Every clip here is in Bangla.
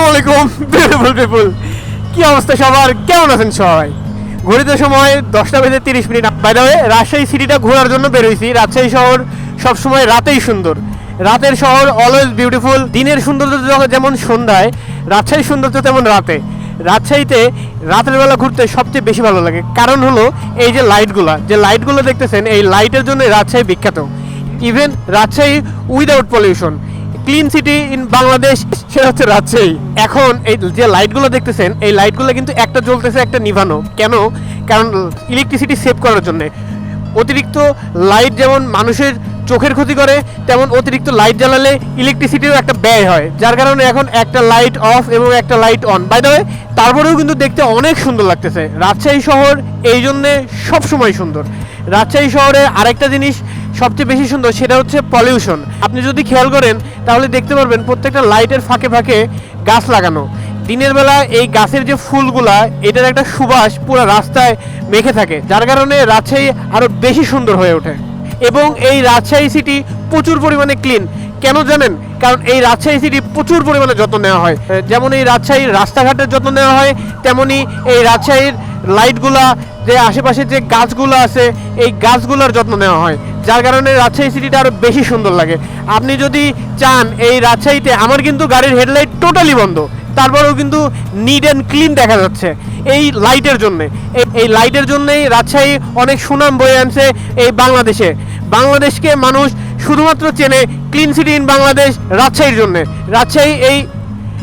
বিউটিফুল পিপুল কি অবস্থা সবার? কেমন আছেন সবাই? সময় দশটা বেজে তিরিশ মিনিট। রাজশাহী সিটিটা ঘোরার জন্য বেরোইছি রাজশাহী শহর সবসময় রাতেই সুন্দর। রাতের শহর অলওয়েজ বিউটিফুল দিনের সৌন্দর্য যেমন সন্ধ্যায়, রাজশাহীর সৌন্দর্য তেমন রাতে। রাজশাহীতে রাতের বেলা ঘুরতে সবচেয়ে বেশি ভালো লাগে। কারণ হলো এই যে লাইটগুলা যে লাইটগুলো দেখতেছেন, এই লাইটের জন্য রাজশাহী বিখ্যাত। Even Rajshahi without pollution clean city in Bangladesh সেটা হচ্ছে রাজশাহী। এখন এই যে লাইটগুলো দেখতেছেন, এই লাইটগুলো কিন্তু একটা জ্বলতেছে, একটা নিভানো। কেন? কারণ ইলেকট্রিসিটি সেভ করার জন্য। অতিরিক্ত লাইট যেমন মানুষের চোখের ক্ষতি করে, তেমন অতিরিক্ত লাইট জ্বালালে ইলেকট্রিসিটিরও একটা ব্যয় হয়। যার কারণে এখন একটা লাইট অফ এবং একটা লাইট অন বাই দ্য তারপরেও কিন্তু দেখতে অনেক সুন্দর লাগতেছে। রাজশাহী শহর এই জন্যে সবসময় সুন্দর। রাজশাহী শহরে আরেকটা জিনিস সবচেয়ে বেশি সুন্দর সেটা হচ্ছে পলিউশন আপনি যদি খেয়াল করেন, তাহলে দেখতে পারবেন প্রত্যেকটা লাইটের ফাঁকে ফাঁকে গাছ লাগানো। দিনের বেলা এই গাছের যে ফুলগুলা, এটার একটা সুবাস পুরো রাস্তায় মেখে থাকে, যার কারণে রাজশাহী আরও বেশি সুন্দর হয়ে ওঠে। এবং এই রাজশাহী সিটি প্রচুর পরিমাণে ক্লিন কেন জানেন? কারণ এই রাজশাহী সিটি প্রচুর পরিমাণে যত্ন নেওয়া হয়। যেমন এই রাজশাহীর রাস্তাঘাটের যত্ন নেওয়া হয়, তেমনি এই রাজশাহীর লাইটগুলা, যে আশেপাশে যে গাছগুলো আছে, এই গাছগুলোর যত্ন নেওয়া হয়। যার কারণে রাজশাহী সিটিটা আরও বেশি সুন্দর লাগে। আপনি যদি চান, এই রাজশাহীতে আমার কিন্তু গাড়ির হেডলাইট টোটালি বন্ধ। তারপরেও কিন্তু নিট অ্যান্ড ক্লিন দেখা যাচ্ছে এই লাইটের জন্যে। এই- এই লাইটের জন্যেই রাজশাহী অনেক সুনাম বয়ে আনছে এই বাংলাদেশে। বাংলাদেশকে মানুষ শুধুমাত্র চেনে ক্লিন সিটি ইন বাংলাদেশ রাজশাহীর জন্যে। রাজশাহী এই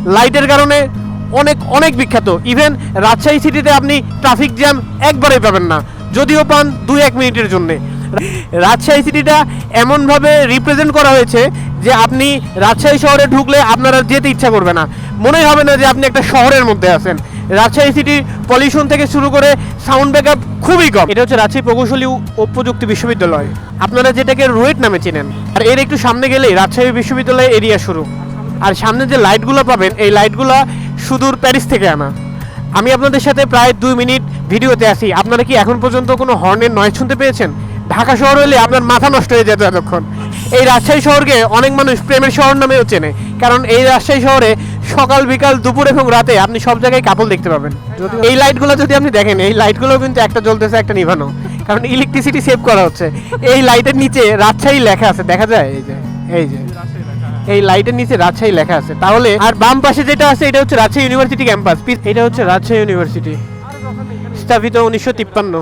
লাইটের কারণে অনেক অনেক বিখ্যাত। ইভেন রাজশাহী সিটিতে আপনি ট্রাফিক জ্যাম একবারেই পাবেন না। যদিও পান দুই, এক মিনিটের জন্যে। রাজশাহী সিটিটা এমনভাবে রিপ্রেজেন্ট করা হয়েছে যে আপনি রাজশাহী শহরে ঢুকলে আপনারা যেতে ইচ্ছা করবে না। মনে হবে না যে আপনি একটা শহরের মধ্যে আছেন। রাজশাহী সিটির পলিউশন থেকে শুরু করে সাউন্ড ব্যাকআপ খুবই কম। এটা হচ্ছে রাজশাহী প্রকৌশলী ও প্রযুক্তি বিশ্ববিদ্যালয়। আপনারা যেটাকে রুয়েট নামে চেনেন। আর এর একটু সামনে গেলেই রাজশাহী বিশ্ববিদ্যালয় এরিয়া শুরু। আর সামনে যে লাইটগুলো পাবেন, এই লাইটগুলো সুদূর প্যারিস থেকে আনা। আমি আপনাদের সাথে প্রায় দুই মিনিট ভিডিওতে আসি আপনারা কি এখন পর্যন্ত কোনো হর্নের নয় শুনতে পেয়েছেন? ঢাকা শহর হলে আপনার মাথা নষ্ট হয়ে যেত এতক্ষণ। এই রাজশাহী শহরকে অনেক মানুষ প্রেমের শহর নামেও চেনে। কারণ এই রাজশাহী শহরে সকাল বিকাল দুপুর এবং রাতে আপনি সব জায়গায় কাপল দেখতে পাবেন। এই লাইটগুলো যদি আপনি দেখেন এই লাইটগুলো কিন্তু একটা জ্বলতেছে একটা নিভানো। কারণ ইলেকট্রিসিটি সেভ করা হচ্ছে। এই লাইটের নিচে রাজশাহী লেখা আছে। দেখা যায়? এই যে এই যে। এই লাইটের নিচে রাজশাহী লেখা আছে। তাহলে আর বাম পাশে যেটা আছে, এটা হচ্ছে রাজশাহী ইউনিভার্সিটি ক্যাম্পাস। এটা হচ্ছে রাজশাহী ইউনিভার্সিটি। স্থাপিত উনিশশো তিপ্পান্ন।